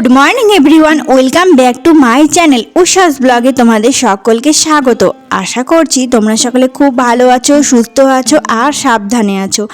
Good morning everyone welcome back to my channel Ushas ব্লগে তোমাদের সকলকে স্বাগত। আশা করছি তোমরা সকলে খুব ভালো আছো, সুস্থ আছো আর সাবধানে আছো।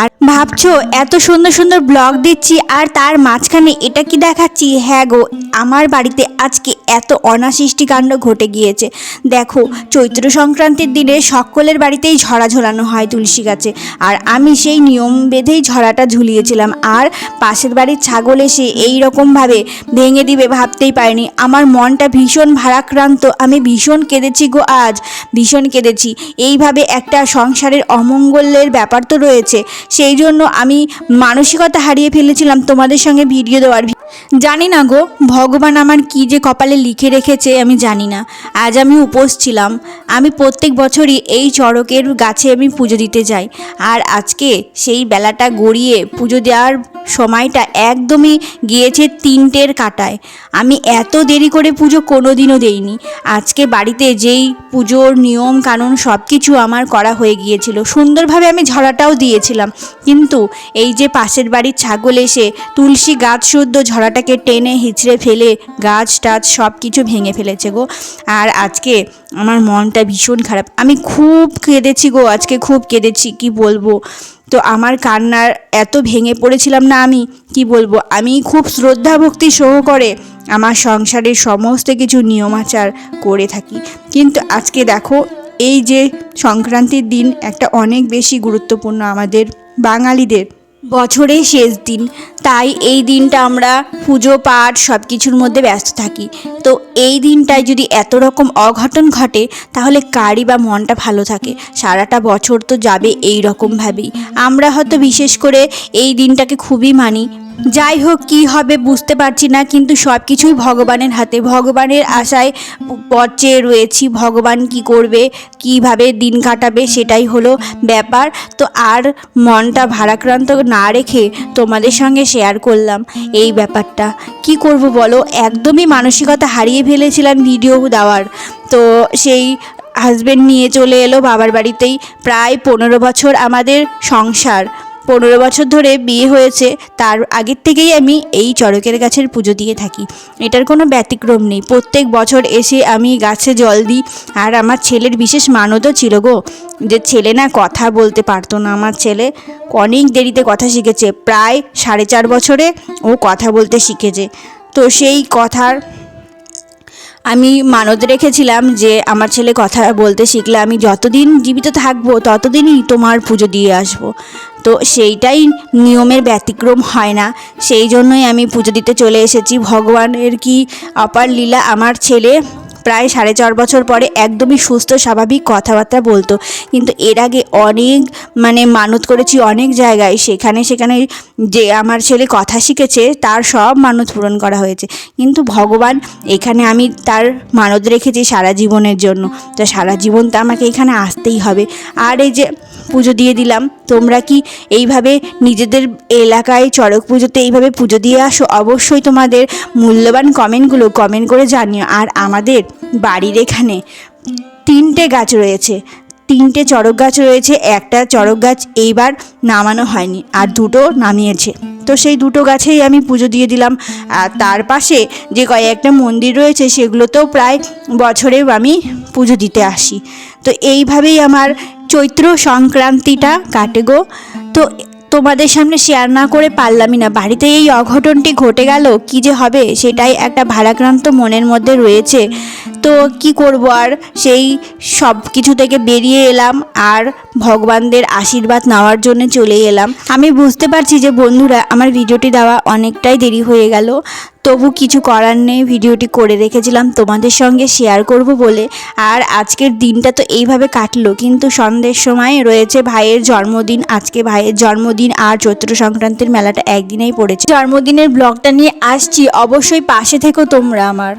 আর ভাবছ, এত সুন্দর সুন্দর ব্লগ দিচ্ছি আর তার মাঝখানে এটা কি দেখাচ্ছি? হ্যাঁ গো, আমার বাড়িতে আজকে এত অনাসৃষ্টি কাণ্ড ঘটে গিয়েছে। দেখো, চৈত্র সংক্রান্তির দিনে সকলের বাড়িতেই ঝরা ঝোলানো হয় তুলসী গাছে। আর আমি সেই নিয়ম বেঁধেই ঝরাটা ঝুলিয়েছিলাম। আর পাশের বাড়ির ছাগল এসে এই রকমভাবে ভেঙে দিবে ভাবতেই পারিনি। আমার মনটা ভীষণ ভারাক্রান্ত। আমি ভীষণ কেঁদেছি গো আজ, ভীষণ কেঁদেছি। এইভাবে একটা সংসারের অমঙ্গলের ব্যাপার তো রয়েছে। সেই জন্য আমি মানসিকতা হারিয়ে ফেলেছিলাম তোমাদের সঙ্গে ভিডিও দেওয়ার জানি না গো, ভগবান আমার কি যে কপালে লিখে রেখেছে আমি জানি না। আজ আমি উপোস ছিলাম। আমি প্রত্যেক বছরই এই চড়কের গাছে আমি পুজো দিতে যাই। আর আজকে সেই বেলাটা গড়িয়ে পুজো দেওয়ার সময়টা একদমই গিয়েছে তিনটের কাটায়। আমি এত দেরি করে পুজো কোনো দিনও দেইনি। আজকে বাড়িতে যেই পুজোর নিয়ম কানুন সব কিছু আমার করা হয়ে গিয়েছিল। সুন্দরভাবে আমি ঝরাটাও দিয়েছিলাম। কিন্তু এই যে পাশের বাড়ির ছাগল এসে তুলসী গাছ শুদ্ধ ঝরাটাকে টেনে হিচড়ে ফেলে, গাছ টাছ সব কিছু ভেঙে ফেলেছে গো। আর আজকে আমার মনটা ভীষণ খারাপ। আমি খুব কেঁদেছি গো, আজকে খুব কেঁদেছি, কি বলব? তো আমার কান্নার এত ভেঙে পড়েছিলাম না আমি, কি বলব? আমি খুব শ্রদ্ধা ভক্তি সহকারে আমার সংসারের সমস্ত কিছু নিয়মাচার করে থাকি। কিন্তু আজকে দেখো, এই যে সংক্রান্তির দিন একটা অনেক বেশি গুরুত্বপূর্ণ আমাদের বাঙালিদের। বছরের শেষ দিন, তাই এই দিনটা আমরা পুজো, পাঠ সব কিছুর মধ্যে ব্যস্ত থাকি। তো এই দিনটায় যদি এত রকম অঘটন ঘটে, তাহলে কারই বা মনটা ভালো থাকে? সারাটা বছর তো যাবে এই রকমভাবেই আমরা হয়তো বিশেষ করে এই দিনটাকে খুবই মানি। যাই হোক, কি হবে বুঝতে পারছি না, কিন্তু সব কিছুই ভগবানের হাতে। ভগবানের আশায় পথ চেয়ে রয়েছি, ভগবান কি করবে, কীভাবে দিন কাটাবে সেটাই হলো ব্যাপার। তো আর মনটা ভারাক্রান্ত না রেখে তোমাদের সঙ্গে শেয়ার করলাম এই ব্যাপারটা। কি করব বলো? একদমই মানসিকতা হারিয়ে ফেলেছিলাম ভিডিও দেওয়ার। তো সেই হাজবেন্ড নিয়ে চলে এলো বাবার বাড়িতেই প্রায় পনেরো বছর আমাদের সংসার। পনেরো বছর ধরে বিয়ে হয়েছে, তার আগের থেকেই আমি এই চড়কের গাছের পুজো দিয়ে থাকি। এটার কোনো ব্যতিক্রম নেই। প্রত্যেক বছর এসে আমি গাছে জল দিই, আর আমার ছেলের বিশেষ মানতও ছিল গো, যে ছেলে না কথা বলতে পারতো না। আমার ছেলে অনেক দেরিতে কথা শিখেছে, প্রায় সাড়ে চার বছরে ও কথা বলতে শিখেছে। তো সেই কথার আমি মানত রেখেছিলাম যে আমার ছেলে কথা বলতে শিখলে আমি যতদিন জীবিত থাকব, ততদিনই তোমার পুজো দিয়ে আসব। তো সেইটাই নিয়মের ব্যতিক্রম হয় না সেই জন্যই আমি পুজো দিতে চলে এসেছি ভগবানের কি অপার লীলা আমার ছেলে প্রায় সাড়ে চার বছর পরে একদমই সুস্থ, স্বাভাবিক কথাবার্তা বলতো। কিন্তু এর আগে অনেক মানে মানত করেছি অনেক জায়গায়। সেখানে সেখানে যে আমার ছেলে কথা শিখেছে, তার সব মানত পূরণ করা হয়েছে। কিন্তু ভগবান এখানে আমি তার মানত রেখেছি সারা জীবনের জন্য। তো সারা জীবন তো আমাকে এখানে আসতেই হবে। আর এই যে পুজো দিয়ে দিলাম। তোমরা কি এইভাবে নিজেদের এলাকায় চড়ক পুজোতে এইভাবে পুজো দিয়ে আসো? অবশ্যই তোমাদের মূল্যবান কমেন্টগুলো কমেন্ট করে জানিও। আর আমাদের বাড়ির এখানে তিনটে গাছ রয়েছে। তিনটে চড়ক গাছ রয়েছে। একটা চড়ক গাছ এইবার নামানো হয়নি আর দুটো নামিয়েছে। তো সেই দুটো গাছেই আমি পুজো দিয়ে দিলাম। আর তার পাশে যে কয়েকটা মন্দির রয়েছে সেগুলোতেও প্রায় বছরে আমি পুজো দিতে আসি। তো এইভাবেই আমার চৈত্র সংক্রান্তিটা কাটে গো। তো তোমাদের সামনে শেয়ার না করে পারলামই না। বাড়িতে এই অঘটনটি ঘটে গেল, কি যে হবে সেটাই একটা ভারাক্রান্ত মনের মধ্যে রয়েছে। তো কি করব আর? সেই সব কিছু থেকে বেরিয়ে এলাম আর ভগবানদের আশীর্বাদ নেওয়ার জন্য চলে এলাম। আমি বুঝতে পারছি যে, বন্ধুরা, আমার ভিডিওটি দেওয়া অনেকটাই দেরি হয়ে গেল। তবু কিছু করার নেই, ভিডিওটি করে রেখেছিলাম তোমাদের সঙ্গে শেয়ার করব বলে। আর আজকের দিনটা তো এইভাবে কাটলো, কিন্তু সন্ধ্যের সময় রয়েছে ভাইয়ের জন্মদিন। আজকে ভাইয়ের জন্মদিন আর চৈত্র সংক্রান্তির মেলাটা একদিনেই পড়েছে। জন্মদিনের ব্লগটা নিয়ে আসছি, অবশ্যই পাশে থেকো তোমরা আমার।